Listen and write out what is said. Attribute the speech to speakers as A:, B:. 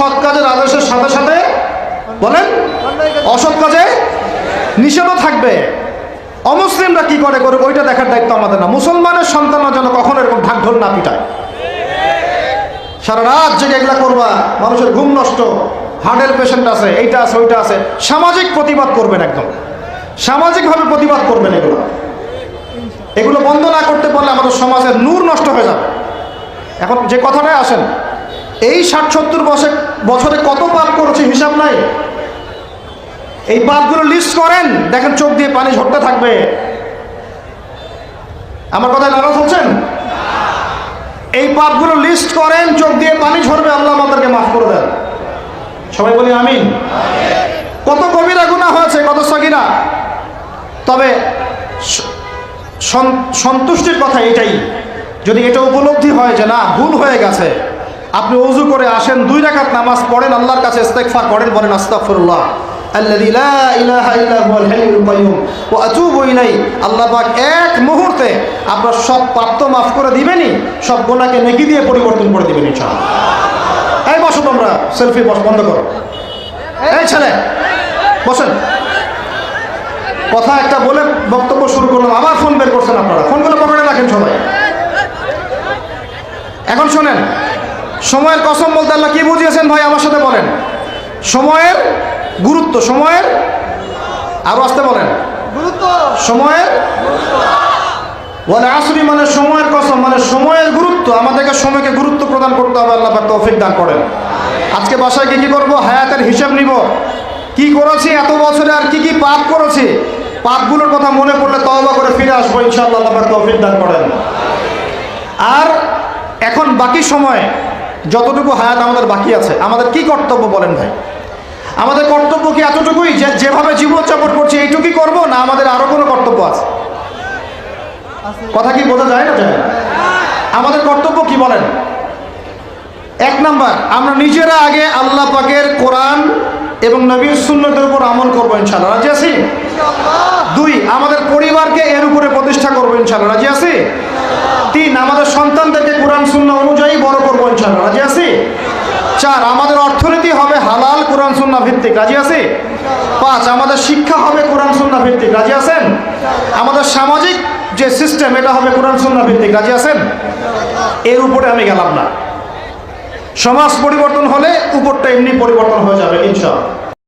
A: সৎ কাজের আদেশের সাথে সাথে বলেন, অসৎ কাজে নিষেধও থাকবে। অমুসলিমরা কি করে করবে ওইটা দেখার দায়িত্ব আমাদের না। মুসলমানের সন্তানরা যেন কখনো এরকম ঢাক ঢোল না পিটায়। সারা রাত জেগে এগুলা করবা। মানুষের ঘুম নষ্ট। হার্টের পেশেন্ট আছে, এইটা আছে, ওইটা আছে। সামাজিক প্রতিবাদ করবেন একদম। সামাজিকভাবে প্রতিবাদ করবেন এগুলো। এগুলো বন্ধ না করতে পারলে আমাদের সমাজের নূর নষ্ট হয়ে যাবে। এখন যে কথাটায় আসেন এই ষাট সত্তর বছর বছরে কত পাপ করেছে হিসাব নাই? এই পাপগুলো লিস্ট করেন, দেখেন চোখ দিয়ে পানি ঝরতে থাকবে। আমার কথায় নারাজ হচ্ছেন? এই পাপগুলো লিস্ট করেন, চোখ দিয়ে পানি ঝরবে, আল্লাহ আমাদেরকে মাফ করে দেন। সবাই বলি আমিন। কত কবিরা গুণা হয়েছে কত সগিরা তবে সন্তুষ্টির কথা এটাই। যদি এটা উপলব্ধি হয় যে না, ভুল হয়ে গেছে আপনি অজু করে আসেন, দুই রাকাত নামাজ পড়েন, আল্লাহর কাছে ইস্তেগফার করেন, বলেন, আস্তাগফিরুল্লাহ। আল্লাযী লা ইলাহা ইল্লা হুয়াল হাইয়ুল কাইয়ুম ওয়া আতুবু ইলাইহি। আল্লাহ পাক এক মুহূর্তে আপনার সব পাপ মাফ করে দিবেনই, সব গুনাহকে নেকি দিয়ে পরিবর্তন করে দিবেন, ইনশাআল্লাহ। এই বসো তোমরা, সেলফি বস, বন্ধ করো। এই ছেলে, বসেন। কথা একটা বলে বক্তব্য শুরু করলাম, আবার ফোন বের করছেন আপনারা। ফোনগুলো পকেটে রাখেন সবাই। এখন শোনেন সময়ের কসম বলতে আল্লাহ কি বুঝিয়েছেন ভাই? আমার সাথে বলেন। সময়ের গুরুত্ব সময়ের আরও আসতে বলেন।
B: গুরুত্ব।
A: সময়ের বলে আসরি মানে সময়ের কসম মানে সময়ের গুরুত্ব। আমাদেরকে সময়কে গুরুত্ব প্রদান করতে হবে আল্লাহ পাক তৌফিক দান করেন। আজকে বাসায় কি কি করব? হায়াতের হিসাব নিব। কি করেছি? এত বছরে আর কি কি পাপ করেছি? পাপগুলোর কথা মনে পড়লে তওবা করে ফিরে আসব ইনশাআল্লাহ আল্লাহ পাক তৌফিক দান করেন। আর এখন বাকি সময় যতটুকু হায়াত আমাদের বাকি আছে আমাদের কি কর্তব্য বলেন ভাই? আমাদের কর্তব্য কি এতটুকুই যে যেভাবে জীবনযাপন করছি এইটুকুই করব না আমাদের আরও কোনো কর্তব্য আছে? কথা কি বোঝা যায় না যায় আমাদের কর্তব্য কি বলেন? এক নাম্বার আমরা নিজেরা আগে আল্লাহ পাকের কোরআন এবং নবীর সুন্নতের উপর আমল করব ইনশাল্লাহ রাজি আছি? দুই আমাদের পরিবারকে এর উপরে প্রতিষ্ঠা করব ইনশাল্লাহ রাজি আছি? তিন আমাদের সন্তানদেরকে কোরআন শূন্য অনুযায়ী বড় করব ইনশাল্লাহ রাজি আছি চার আমাদের অর্থনীতি হবে হালাল কোরআন সুন্না ভিত্তিক রাজি আছি? পাঁচ, আমাদের শিক্ষা হবে কোরআন সন্না ভিত্তিক, রাজি আছেন? আমাদের সামাজিক যে সিস্টেম এটা হবে কোরআন সন্না ভিত্তিক, রাজি আছেন? এর উপরে আমি গেলাম না। সমাজ পরিবর্তন হলে উপরটা এমনি পরিবর্তন হয়ে যাবে, ইনশাআল্লাহ।